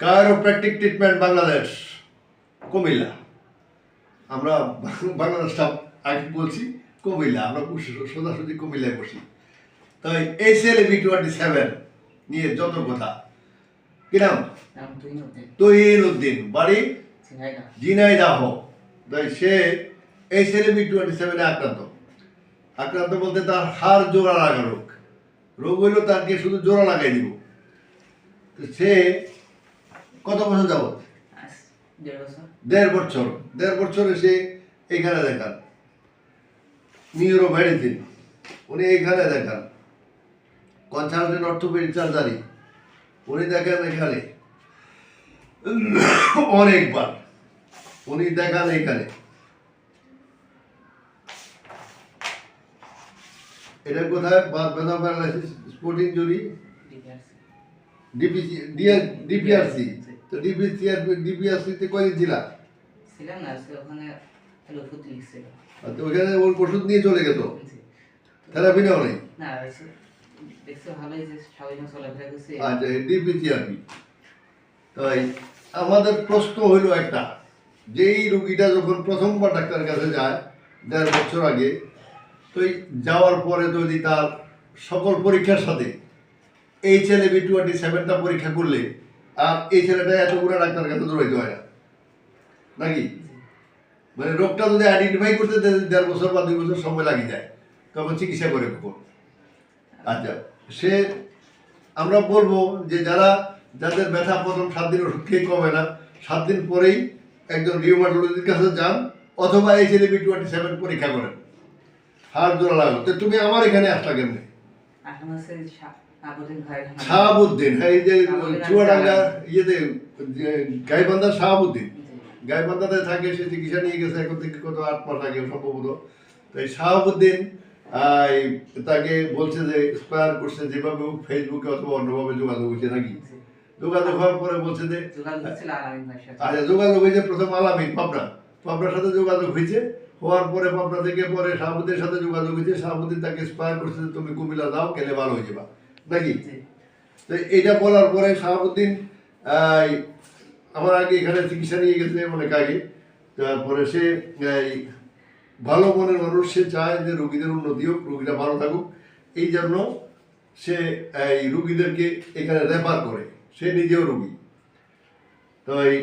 কায়োপ্র্যাকটিক treatment Bangladesh Comilla. আমরা Bangladesh staff আগে বলছি কুমিল্লা আমরা বসি- সোজাসুজি কুমিল্লায় বসি। তাই এই সেলে বি টোয়েন্টি সেভেন নিয়ে যত কথা। কি নাম? নাম তুই নদী তহিন উদ্দিন বাড়ি? ঝিনাইদাহ। তাই সে এই সেলে বি টোয়েন্টি সেভেনে আক্রান্ত। আক্রান্ত বলতে তার হাড় জোড়া লাগা রোগ। রোগ হইল তাকে শুধু জোড়া লাগাই দিব। তো সে কত বছর আজ দেড় বছর। দেড় বছর। এসে এখানে দেখান। নিউরো মেডিসিন উনি এখানে দেখান। কনসালটেন্ট অর্থোপেডিক সার্জারি উনি দেখেন এখানে। অনেকবার। উনি দেখান এখানে এটা কোথায়? বাদ বেদা paralysis sporting jury D P C D P R C. তো ডিপিসিআর ডিপিআরসিতে কয়দিন ছিলা? ছিলাম না আজকে ওখানে ওষুধ লিখছিল। তো ওখানে ওর ওষুধ নিয়ে চলে গেত জি। থেরাপি নেওয়া নেই? না দেখছি ভালোই যে স্বাভাবিক চলাফেরা করছে। আচ্ছা ডিপিসিআরপি তাই আমাদের প্রশ্ন হইল একটা যেই রুগীটা যখন প্রথমবার ডাক্তারের কাছে যায় দেড় বছর আগে তো যাওয়ার পরে যদি তার সকল পরীক্ষার সাথে এই ছেলে বি টোয়েন্টি সেভেনটা পরীক্ষা করলে আর এই ছেলেটা এতগুলো ডাক্তারের কাছে দৌড়াইতে হয় না। নাকি? মানে রোগটা যদি আইডেন্টিফাই করতে দেড় বছর বা দুই বছর সময় লাগে যায়, তখন চিকিৎসা করে কখন আচ্ছা সে, আমরা বলব যে যারা, যাদের ব্যথা প্রথম সাত দিন ওষুধ খেয়ে কমে না, সাত দিন পরেই একজন রিউমাটোলজির কাছে যান, অথবা এই ছেলে বি টোয়েন্টি সেভেন পরীক্ষা করেন। হাড় জোড়া লাগল। তো তুমি আমার এখানে আসলা কেমনে? শাহাবুদ্দিন হ্যাঁ, এই যে চুয়াডাঙ্গা ইয়েতে গাইবান্ধার শাহাবুদ্দিন গাইবান্ধাতে থাকে সে চিকিৎসা নিয়ে গেছে এখন থেকে কত আট মাস আগে সম্ভবত। তো এই শাহাবুদ্দিন তাকে বলছে যে স্পায়ার করছে যেভাবে হোক ফেসবুকে অথবা অন্যভাবে যোগাযোগ হয়েছে নাকি? যোগাযোগ হওয়ার পরে বলছে যে আচ্ছা যোগাযোগ হয়েছে প্রথম আলামিন পাবনা। পাবনার সাথে যোগাযোগ হয়েছে হওয়ার পরে পাবনা থেকে পরে শাহাবুদ্দিনের সাথে যোগাযোগ হয়েছে। শাহাবুদ্দিন তাকে স্পায়ার করছে তুমি কুমিল্লা যাও গেলে ভালো হয়ে যাবা। নাকি? তো এটা বলার পরে শাহাবুদ্দিন আমার আগে এখানে চিকিৎসা নিয়ে গেছে অনেক আগে তারপরে সে ভালো মনের মানুষ, সে চায় যে রুগীদের উন্নতি হোক, রুগীরা ভালো থাকুক। এই জন্য সে, এই, রুগীদেরকে এখানে রেফার করে। সে নিজেও রুগী। তো এই,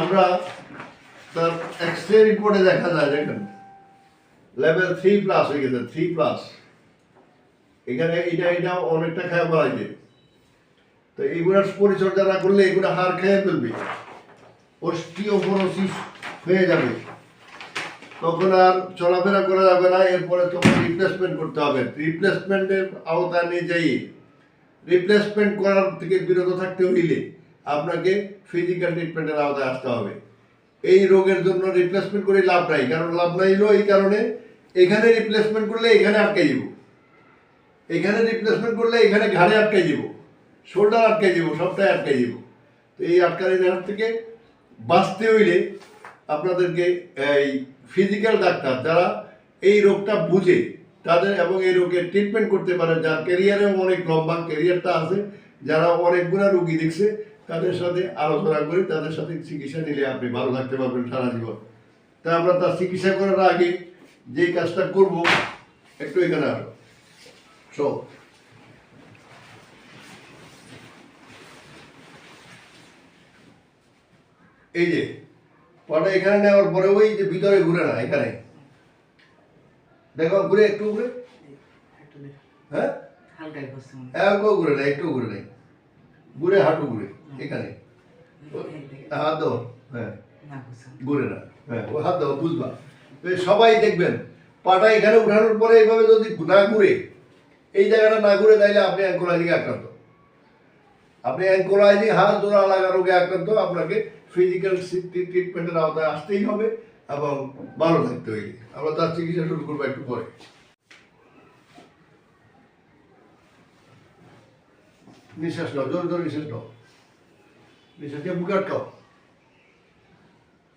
আমরা তার এক্স রে রিপোর্টে দেখা যায়, দেখেন। লেভেল থ্রি প্লাস হয়ে গেছে থ্রি প্লাস এখানে এটা এটা অনেকটা খায় বাড়াইছে তো এইগুলোর পরিচর্যা না করলে এগুলো হার খেয়ে ফেলবে। অস্টিওপোরোসিস হয়ে যাবে। তখন আর চলাফেরা করা যাবে না, এরপরে তোমার রিপ্লেসমেন্ট করতে হবে। রিপ্লেসমেন্টের আওতা নিয়ে যাই। রিপ্লেসমেন্ট করার থেকে বিরত থাকতে হইলে আপনাকে ফিজিক্যাল ট্রিটমেন্টের আওতায় আসতে হবে। এই রোগের জন্য রিপ্লেসমেন্ট করে লাভ নাই, কারণ লাভ নাই এই কারণে এখানে রিপ্লেসমেন্ট করলে এখানে আটকে যাব। এখানে রিপ্লেসমেন্ট করলে এখানে ঘাড়ে আটকে যাব শোল্ডার আটকে যাব সবটাই আটকে যাব তো এই আটকানি হাত থেকে বাঁচতে হইলে আপনাদেরকে এই ফিজিক্যাল ডাক্তার যারা এই রোগটা বুঝে, তাদের এবং এই রোগের ট্রিটমেন্ট করতে পারে, যার ক্যারিয়ারেও অনেক লম্বা ক্যারিয়ারটা আছে, যারা অনেকগুলো রুগী দেখছে, তাদের সাথে আলোচনা করে তাদের সাথে চিকিৎসা নিলে আপনি ভালো থাকতে পারবেন সারা জীবন। তা আমরা তার চিকিৎসা করার আগে যে কাজটা করব, একটু এখানে আসো। সো এই যে পরে এখানে নেওয়ার পরে ওই যে ভিতরে ঘুরে না এখানে। দেখো ঘুরে একটু ঘুরে। হ্যাঁ? একটু ঘুরে না একটু ঘুরে নেই। ঘুরে হাঁটু ঘুরে এখানে। হয়। হাত দাও হ্যাঁ। ঘুরে না হ্যাঁ হাত দাও বুঝবা। সবাই দেখবেন পাটা এখানে উঠানোর পরে এইভাবে যদি না ঘুরে এই জায়গাটা না ঘুরে তাইলে আপনি অ্যাঙ্কোলাইজিং আক্রান্ত। আপনি অ্যাঙ্কোলাইজিং হাত জোড়া লাগা রোগে আক্রান্ত, আপনাকে ফিজিক্যাল ট্রিটমেন্টের আওতায় আসতেই হবে এবং ভালো থাকতে হইলে আমরা তার চিকিৎসা শুরু করব একটু পরে। নিঃশ্বাস নাও, জোর জোর নিঃশ্বাস নাও। নিঃশ্বাস দিয়ে বুকে আটকাও।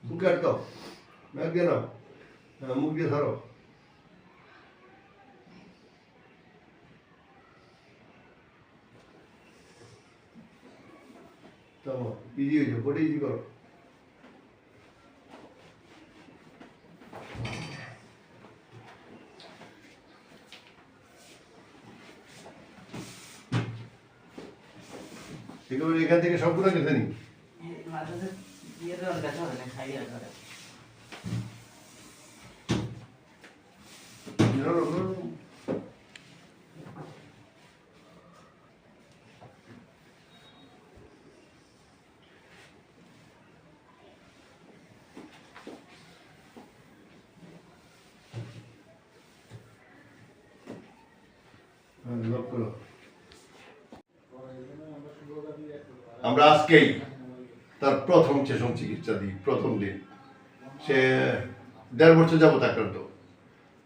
বুকে আটকাও। নাক দিয়ে নাও। হ্যাঁ মুখ দিয়ে ধরো। থামো ইজি হয়েছে বডি ইজি করো। এগুলো এখান থেকে সবগুলো গেছে নি? মাথাতে দিয়ে দেওয়ার দেখা হবে না খাই আর ধরে No, no, no, no. হ্যাঁ, lock করো। আমরা আজকেই তার প্রথম সেশন চিকিৎসা দিই প্রথম দিন। সে দেড় বছর যাবত আক্রান্ত।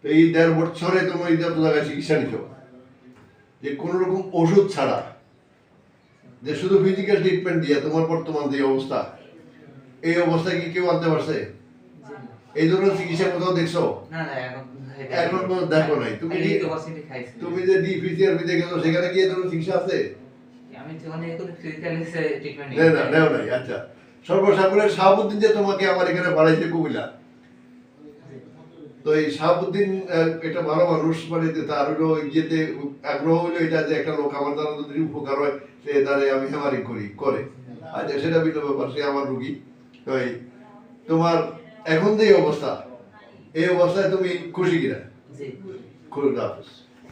তো এই দেড় বছরে তুমি যত জায়গায় চিকিৎসা নিছ যে কোনো রকম ওষুধ ছাড়া যে শুধু ফিজিক্যাল ট্রিটমেন্ট দিয়ে তোমার বর্তমান যে অবস্থা এই অবস্থায় কি কেউ আনতে পারছে? এই ধরনের চিকিৎসা কোথাও দেখছ? না না এখন পর্যন্ত দেখো নাই। তুমি তুমি যে ডি ফিজিওথেরাপি দেখেছ সেখানে চিকিৎসা আছে? আমি তো অনেক কোনো ফিজিক্যাল ট্রিটমেন্ট না না নেও নাই আচ্ছা। সর্বসাকুরের শাহাবুদ্দিন যে তোমাকে আমার এখানে বাড়াইছে কুমিল্লা। তো এই শাহাবুদ্দিন একটা ভালো মানুষ মানে যে তার হলো ইয়েতে আগ্রহ হলো এটা যে একটা লোক আমার দ্বারা যদি উপকার হয় সে দ্বারে আমি হেমারি করি করে। আচ্ছা সেটা ভিন্ন ব্যাপার সে আমার রুগী। তোমার এখন যে অবস্থা? এই অবস্থায় তুমি খুশি কিনা? খুশি হাফেজ